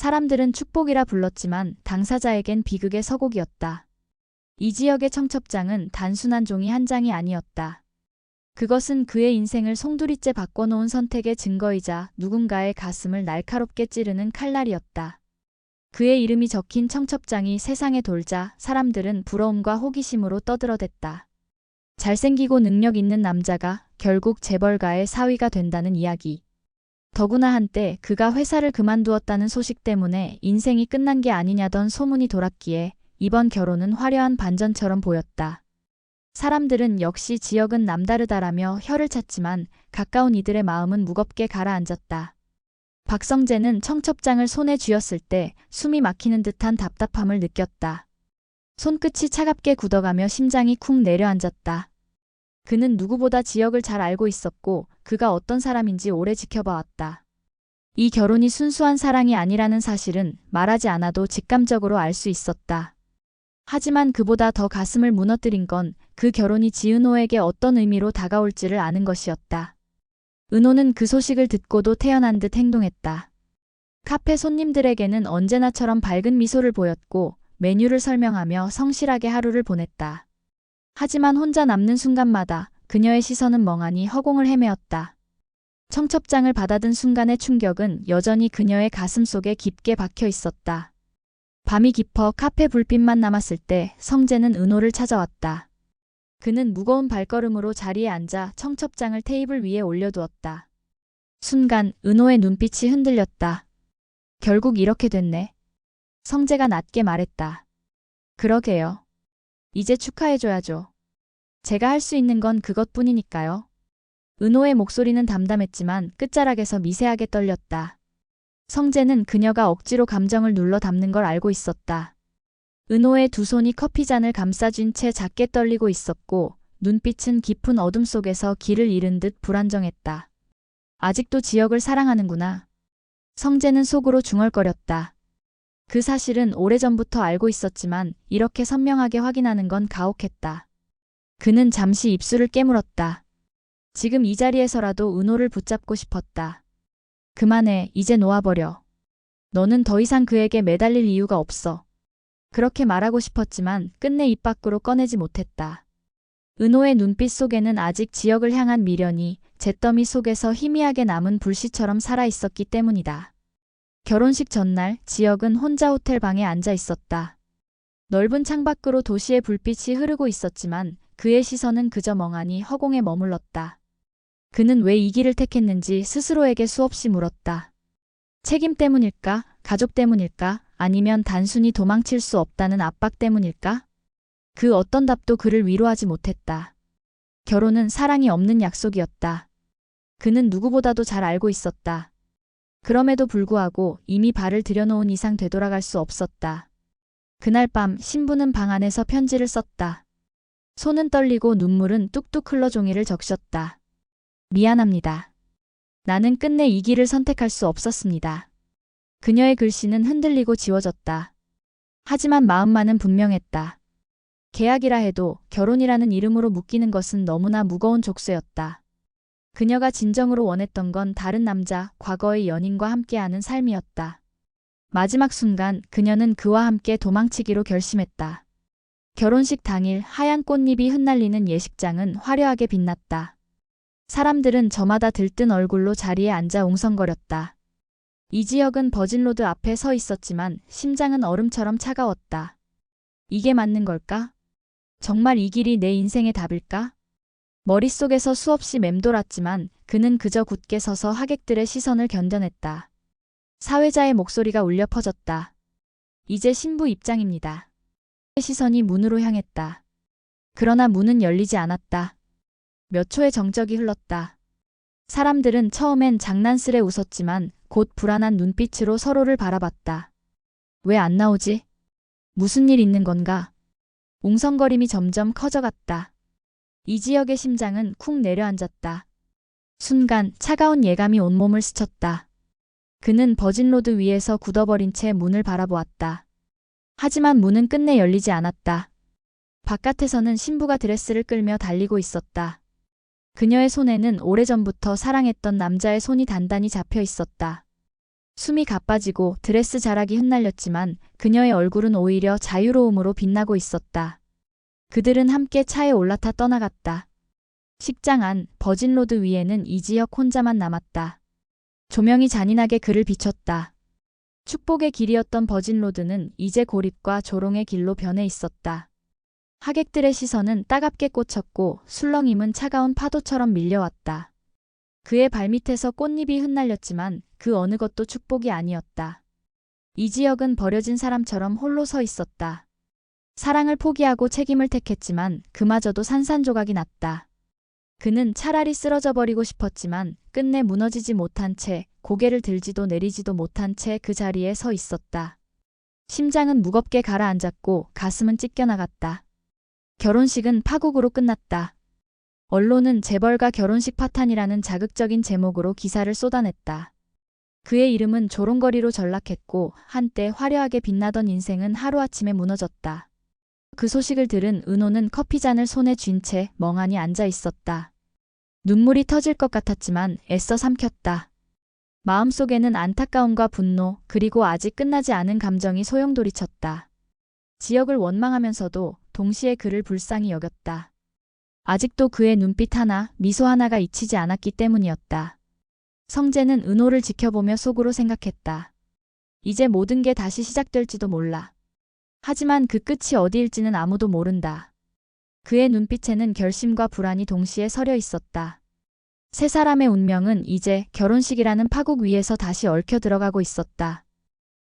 사람들은 축복이라 불렀지만 당사자에겐 비극의 서곡이었다. 이 지역의 청첩장은 단순한 종이 한 장이 아니었다. 그것은 그의 인생을 송두리째 바꿔놓은 선택의 증거이자 누군가의 가슴을 날카롭게 찌르는 칼날이었다. 그의 이름이 적힌 청첩장이 세상에 돌자 사람들은 부러움과 호기심으로 떠들어댔다. 잘생기고 능력 있는 남자가 결국 재벌가의 사위가 된다는 이야기. 더구나 한때 그가 회사를 그만두었다는 소식 때문에 인생이 끝난 게 아니냐던 소문이 돌았기에 이번 결혼은 화려한 반전처럼 보였다. 사람들은 역시 지역은 남다르다라며 혀를 찼지만 가까운 이들의 마음은 무겁게 가라앉았다. 박성재는 청첩장을 손에 쥐었을 때 숨이 막히는 듯한 답답함을 느꼈다. 손끝이 차갑게 굳어가며 심장이 쿵 내려앉았다. 그는 누구보다 지역을 잘 알고 있었고 그가 어떤 사람인지 오래 지켜봐왔다. 이 결혼이 순수한 사랑이 아니라는 사실은 말하지 않아도 직감적으로 알 수 있었다. 하지만 그보다 더 가슴을 무너뜨린 건 그 결혼이 지은호에게 어떤 의미로 다가올지를 아는 것이었다. 은호는 그 소식을 듣고도 태어난 듯 행동했다. 카페 손님들에게는 언제나처럼 밝은 미소를 보였고 메뉴를 설명하며 성실하게 하루를 보냈다. 하지만 혼자 남는 순간마다 그녀의 시선은 멍하니 허공을 헤매었다. 청첩장을 받아든 순간의 충격은 여전히 그녀의 가슴 속에 깊게 박혀 있었다. 밤이 깊어 카페 불빛만 남았을 때 성재는 은호를 찾아왔다. 그는 무거운 발걸음으로 자리에 앉아 청첩장을 테이블 위에 올려두었다. 순간 은호의 눈빛이 흔들렸다. 결국 이렇게 됐네. 성재가 낮게 말했다. 그러게요. 이제 축하해줘야죠. 제가 할 수 있는 건 그것뿐이니까요. 은호의 목소리는 담담했지만 끝자락에서 미세하게 떨렸다. 성재는 그녀가 억지로 감정을 눌러 담는 걸 알고 있었다. 은호의 두 손이 커피잔을 감싸쥔 채 작게 떨리고 있었고 눈빛은 깊은 어둠 속에서 길을 잃은 듯 불안정했다. 아직도 지역을 사랑하는구나. 성재는 속으로 중얼거렸다. 그 사실은 오래전부터 알고 있었지만 이렇게 선명하게 확인하는 건 가혹했다. 그는 잠시 입술을 깨물었다. 지금 이 자리에서라도 은호를 붙잡고 싶었다. 그만해, 이제 놓아버려. 너는 더 이상 그에게 매달릴 이유가 없어. 그렇게 말하고 싶었지만 끝내 입 밖으로 꺼내지 못했다. 은호의 눈빛 속에는 아직 지역을 향한 미련이 잿더미 속에서 희미하게 남은 불씨처럼 살아 있었기 때문이다. 결혼식 전날 지역은 혼자 호텔 방에 앉아 있었다. 넓은 창밖으로 도시의 불빛이 흐르고 있었지만 그의 시선은 그저 멍하니 허공에 머물렀다. 그는 왜 이 길을 택했는지 스스로에게 수없이 물었다. 책임 때문일까? 가족 때문일까? 아니면 단순히 도망칠 수 없다는 압박 때문일까? 그 어떤 답도 그를 위로하지 못했다. 결혼은 사랑이 없는 약속이었다. 그는 누구보다도 잘 알고 있었다. 그럼에도 불구하고 이미 발을 들여놓은 이상 되돌아갈 수 없었다. 그날 밤 신부는 방 안에서 편지를 썼다. 손은 떨리고 눈물은 뚝뚝 흘러 종이를 적셨다. 미안합니다. 나는 끝내 이 길을 선택할 수 없었습니다. 그녀의 글씨는 흔들리고 지워졌다. 하지만 마음만은 분명했다. 계약이라 해도 결혼이라는 이름으로 묶이는 것은 너무나 무거운 족쇄였다. 그녀가 진정으로 원했던 건 다른 남자, 과거의 연인과 함께하는 삶이었다. 마지막 순간 그녀는 그와 함께 도망치기로 결심했다. 결혼식 당일 하얀 꽃잎이 흩날리는 예식장은 화려하게 빛났다. 사람들은 저마다 들뜬 얼굴로 자리에 앉아 웅성거렸다. 이 지역은 버진로드 앞에 서 있었지만 심장은 얼음처럼 차가웠다. 이게 맞는 걸까? 정말 이 길이 내 인생의 답일까? 머릿속에서 수없이 맴돌았지만 그는 그저 굳게 서서 하객들의 시선을 견뎌냈다. 사회자의 목소리가 울려 퍼졌다. 이제 신부 입장입니다. 시선이 문으로 향했다. 그러나 문은 열리지 않았다. 몇 초의 정적이 흘렀다. 사람들은 처음엔 장난스레 웃었지만 곧 불안한 눈빛으로 서로를 바라봤다. 왜 안 나오지? 무슨 일 있는 건가? 웅성거림이 점점 커져갔다. 이 지역의 심장은 쿵 내려앉았다. 순간 차가운 예감이 온몸을 스쳤다. 그는 버진로드 위에서 굳어버린 채 문을 바라보았다. 하지만 문은 끝내 열리지 않았다. 바깥에서는 신부가 드레스를 끌며 달리고 있었다. 그녀의 손에는 오래전부터 사랑했던 남자의 손이 단단히 잡혀 있었다. 숨이 가빠지고 드레스 자락이 흩날렸지만 그녀의 얼굴은 오히려 자유로움으로 빛나고 있었다. 그들은 함께 차에 올라타 떠나갔다. 식장 안 버진로드 위에는 이지혁 혼자만 남았다. 조명이 잔인하게 그를 비췄다. 축복의 길이었던 버진로드는 이제 고립과 조롱의 길로 변해 있었다. 하객들의 시선은 따갑게 꽂혔고 술렁임은 차가운 파도처럼 밀려왔다. 그의 발밑에서 꽃잎이 흩날렸지만 그 어느 것도 축복이 아니었다. 이 지역은 버려진 사람처럼 홀로 서 있었다. 사랑을 포기하고 책임을 택했지만 그마저도 산산조각이 났다. 그는 차라리 쓰러져 버리고 싶었지만 끝내 무너지지 못한 채 고개를 들지도 내리지도 못한 채 그 자리에 서 있었다. 심장은 무겁게 가라앉았고 가슴은 찢겨나갔다. 결혼식은 파국으로 끝났다. 언론은 재벌가 결혼식 파탄이라는 자극적인 제목으로 기사를 쏟아냈다. 그의 이름은 조롱거리로 전락했고 한때 화려하게 빛나던 인생은 하루아침에 무너졌다. 그 소식을 들은 은호는 커피잔을 손에 쥔 채 멍하니 앉아 있었다. 눈물이 터질 것 같았지만 애써 삼켰다. 마음속에는 안타까움과 분노, 그리고 아직 끝나지 않은 감정이 소용돌이쳤다. 지역을 원망하면서도 동시에 그를 불쌍히 여겼다. 아직도 그의 눈빛 하나, 미소 하나가 잊히지 않았기 때문이었다. 성재는 은호를 지켜보며 속으로 생각했다. 이제 모든 게 다시 시작될지도 몰라. 하지만 그 끝이 어디일지는 아무도 모른다. 그의 눈빛에는 결심과 불안이 동시에 서려 있었다. 세 사람의 운명은 이제 결혼식이라는 파국 위에서 다시 얽혀 들어가고 있었다.